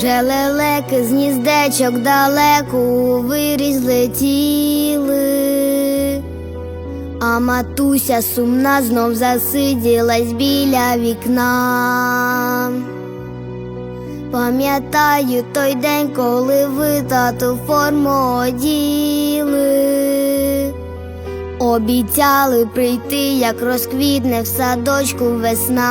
Вже лелеки з гніздечок далеко виріз летіли, а матуся сумна знов засиділась біля вікна. Пам'ятаю той день, коли ви тату форму оділи. Обіцяли прийти, як розквітне в садочку весна.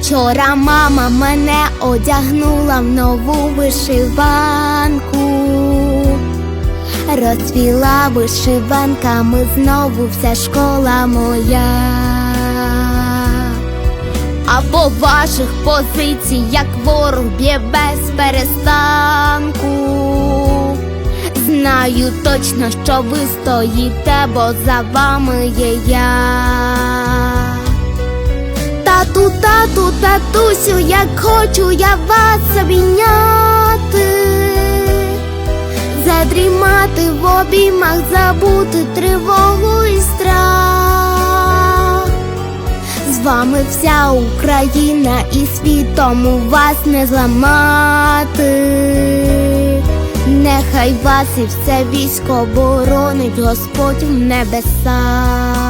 Вчора мама мене одягнула в нову вишиванку, розцвіла вишиванками знову вся школа моя. А по ваших позицій, як ворог б'є без перестанку. Знаю точно, що ви стоїте, бо за вами є я. Тату, тату, татусю, як хочу я вас обійняти, задрімати в обіймах, забути тривогу і страх. З вами вся Україна і світом у вас не зламати. Нехай вас і все військо боронить Господь в небесах.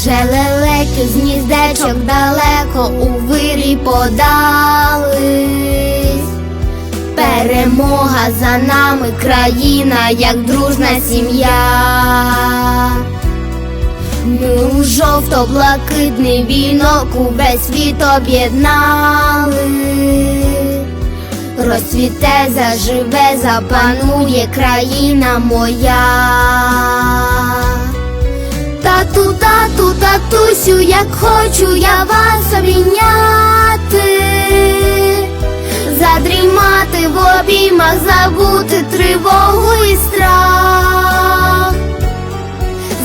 Вже лелеки з гніздечок далеко у вирі подались. Перемога за нами, країна, як дружна сім'я. Ми у жовто-блакитний вінок увесь світ об'єднали. Розцвіте, заживе, запанує країна моя. Тату, тату, татусю, як хочу я вас обійняти, задрімати в обіймах, забути тривогу і страх.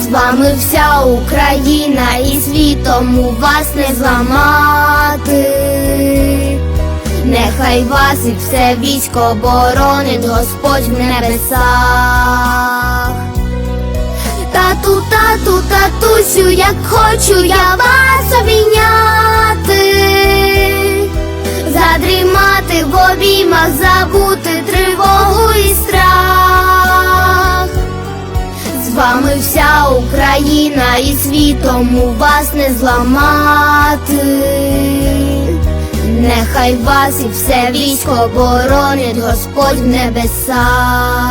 З вами вся Україна і світом у вас не зламати. Нехай вас і все військо боронить Господь в небесах. Тату, тату, татусю, як хочу я вас обійняти, задрімати в обіймах, забути тривогу і страх. З вами вся Україна і світом у вас не зламати. Нехай вас і все військо боронить Господь в небесах.